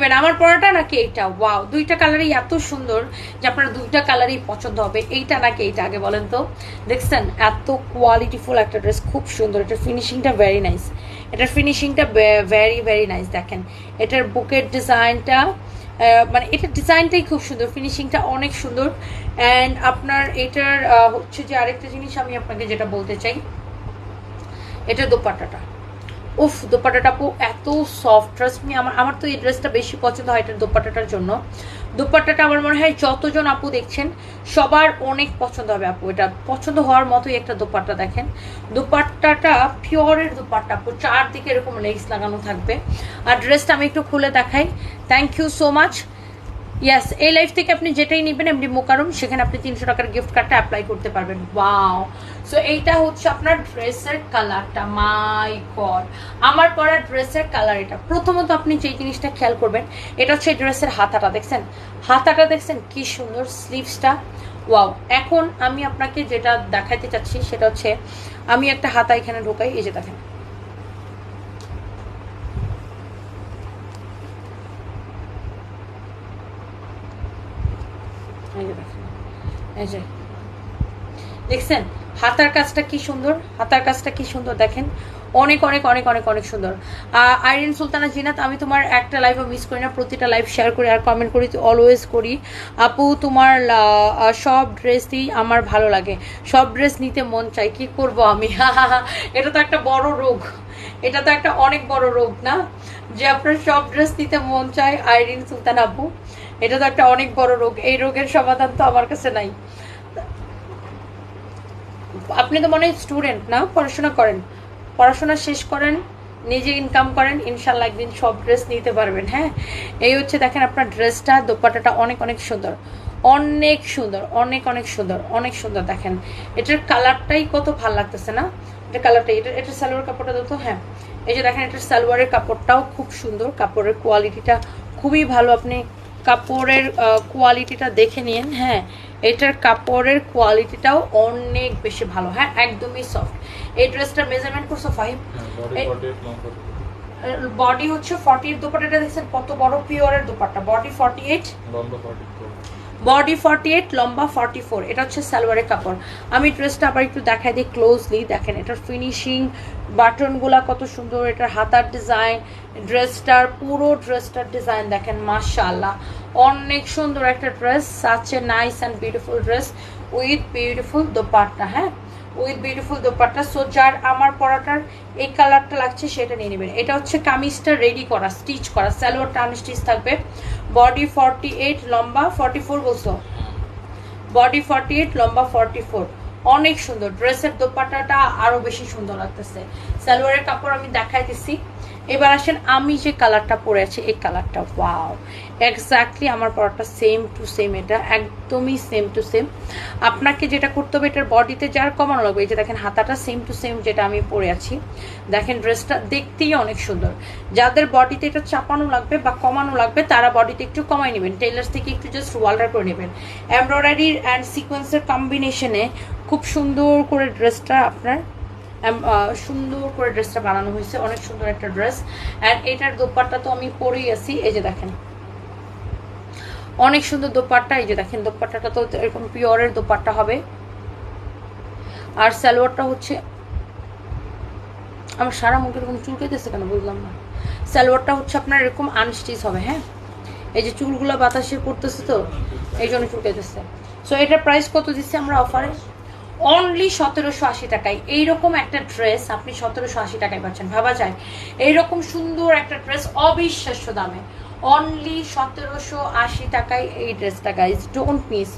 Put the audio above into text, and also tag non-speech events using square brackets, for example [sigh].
নেবেন। আমার পরাটা নাকি এইটা? ওয়াও দুইটা কালারই এত সুন্দর যে আপনার দুইটা কালারই পছন্দ হবে। এইটা নাকি এইটা আগে বলেন তো। দেখছেন, এত কোয়ালিটিফুল একটা ড্রেস খুব সুন্দর। এটার ফিনিশিংটা ভেরি নাইস এটার ফিনিশিংটা ভেরি ভেরি নাইস দেখেন। এটার বুকের ডিজাইনটা মানে এটার ডিজাইনটাই খুব সুন্দর। ফিনিশিংটা অনেক সুন্দর। অ্যান্ড আপনার এটার হচ্ছে যে আরেকটা জিনিস আমি আপনাকে যেটা বলতে চাই এটার দোপাট্টাটা। উফ, দোপাটাটা এত সফট ট্রাস্ট মি আমার আমার তো এই ড্রেসটা বেশি পছন্দ হয় এটা দোপাটাটার জন্য। দোপাট্টাটা আমার মনে হয় যতজন আপু দেখছেন, সবার অনেক পছন্দ হবে আপু এটা। পছন্দ হওয়ার মতোই একটা দোপাট্টা দেখেন। দোপাট্টাটা পিওরের দোপাট্টা আপু, চারদিকে এরকম লেগস লাগানো থাকবে। আর ড্রেসটা আমি একটু খুলে দেখাই। Thank you so much yes এই লাইফ থেকে আপনি যেটাই নেবেন, এমনি মোকারম, সেখানে আপনি তিনশো টাকার গিফট কার্ডটা অ্যাপ্লাই করতে পারবেন। ওয়াও সো এইটা হচ্ছে আপনার ড্রেসের কালারটা মাই গড আমার পরা ড্রেসের কালার এটা। প্রথমত আপনি যেই জিনিসটা খেয়াল করবেন, এটা হচ্ছে ড্রেসের হাতাটা, দেখছেন? হাতাটা দেখছেন? কি সুন্দর স্লিভসটা ওয়াও এখন আমি আপনাকে যেটা দেখাইতে চাচ্ছি, সেটা হচ্ছে, আমি একটা হাতা এখানে ঢোকাই, এই যে দেখেন। দেখছেন, হাতার কাজটা কি সুন্দর, হাতার কাজটা কি সুন্দর দেখেন। অনেক অনেক অনেক অনেক অনেক সুন্দর। আইরিন সুলতানা জিনাত আমি তোমার একটা লাইভও মিস করি না, প্রতিটা লাইভ শেয়ার করি আর কমেন্ট করি অলওয়েজ করি। আপু, তোমার সব ড্রেসই আমার ভালো লাগে। সব ড্রেস নিতে মন চাই কি করব আমি? [laughs] এটা তো একটা বড় রোগ। এটা তো একটা অনেক বড় রোগ, না? যে আপনার সব ড্রেস নিতে মন চায় আইরিন সুলতান আপু এটা তো একটা অনেক বড় রোগ। এই রোগের সমাধান তো আমার কাছে নাই। আপনি তো মনে হয় স্টুডেন্ট না? পড়াশোনা করেন। পড়াশোনা শেষ করেন, নিজে ইনকাম করেন, ইনশাল্লাহ একদিন সব ড্রেস নিতে পারবেন হ্যাঁ? এই হচ্ছে দেখেন আপনার ড্রেসটা দোপাট্টাটা অনেক অনেক সুন্দর। অনেক সুন্দর, অনেক অনেক সুন্দর অনেক সুন্দর দেখেন। এটার কালারটাই কত ভালো লাগতেছে, না? এটা কালারটা এটা এটা সালোয়ার কাপড়টা তো হ্যাঁ। এই যে দেখেন এটার সালোয়ারের কাপড়টাও খুব সুন্দর। কাপড়ের কোয়ালিটিটা খুবই ভালো। আপনি কাপড়ের কোয়ালিটিটা দেখে নিন হ্যাঁ। এটার কাপড়ের কোয়ালিটিটাও অনেক বেশি ভালো হ্যাঁ একদমই সফট এই ড্রেসটার মেজারমেন্ট করছ ফাইভ বডি এই- 48 লং 48 বডি হচ্ছে ফর্টির দোপাট্টাটা দেখছেন কত বড় পিওরের দোপাট্টা। বডি ফর্টি এইট লম্বা 44 বডি ফর্টি এইট লম্বা ফর্টি ফোর এটা হচ্ছে সালোয়ারের কাপড়। আমি ড্রেসটা আবার একটু দেখাই দিই ক্লোজলি দেখেন, এটার ফিনিশিং বাটনগুলা কত সুন্দর, এটার হাতার ডিজাইন ড্রেসটার, পুরো ড্রেসটার ডিজাইন দেখেন, মাশাআল্লাহ। অনেক সুন্দর একটা dress such a nice and beautiful dress with beautiful dupatta হ্যাঁ? উইথ বিউটিফুল দোপাট্টা সো যার আমার পরাটার এই কালারটা লাগছে, সেটা নিয়ে নেবেন। এটা হচ্ছে কামিজটা রেডি করা স্টিচ করা সালোয়ারটা স্টিচ থাকবে। বডি ফর্টি এইট লম্বা ফর্টি ফোর বলছো? বডি ফর্টি এইট লম্বা ফর্টি ফোর অনেক সুন্দর। ড্রেসের দোপাট্টাটা আরও বেশি সুন্দর লাগতেছে। সালোয়ারের কাপড় আমি দেখাইতেছি। এবার আসেন, আমি যে কালারটা পরে আছি, এই কালারটা ওয়াও এক্স্যাক্টলি আমার পরাটা সেম টু সেম এটা একদমই সেম টু সেম আপনাকে যেটা করতে হবে, এটার বডিতে যার কমানো লাগবে, এই যে দেখেন, হাতাটা সেম টু সেম যেটা আমি পরে আছি। দেখেন ড্রেসটা দেখতেই অনেক সুন্দর। যাদের বডিতে এটা চাপানো লাগবে বা কমানো লাগবে, তারা বডিতে একটু কমাই নেবেন। টেলার্স থেকে একটু জাস্ট ওয়াল্টার করে নেবেন। এমব্রয়ডারি অ্যান্ড সিকোয়েন্সের কম্বিনেশনে খুব সুন্দর করে ড্রেসটা আপনার সুন্দর করে ড্রেসটা বানানো হয়েছে, অনেক সুন্দর একটা ড্রেস অ্যান্ড এটার দোপাট্টা তো আমি পরেই আছি, এই যে দেখেন। অনেক সুন্দর দোপাট্টা, এই যে দেখেন, দোপাট্টাটা তো এরকম পিওরের দোপাট্টা হবে। আর সালোয়ারটা হচ্ছে, আমার সারা মুখ এরকম চুলকাইতেছে কেন বুঝলাম না। সালোয়ারটা হচ্ছে আপনার এরকম আনস্টিচ হবে হ্যাঁ? এই যে চুলগুলো বাতাসে পড়তেছে তো, এই জন্য চুলকাইতেছে সো এটার প্রাইস কত দিচ্ছে আমরা অফারে অনলি সতেরোশো আশি টাকায়। এইরকম একটা ড্রেস আপনি সতেরোশো আশি টাকায় পাচ্ছেন। ভাবা যায়? এইরকম সুন্দর একটা ড্রেস অবিশ্বাস্য দামে। অনলি সতেরোশো আশি টাকায় এই ড্রেসটা গাইজ ডোন্ট মিস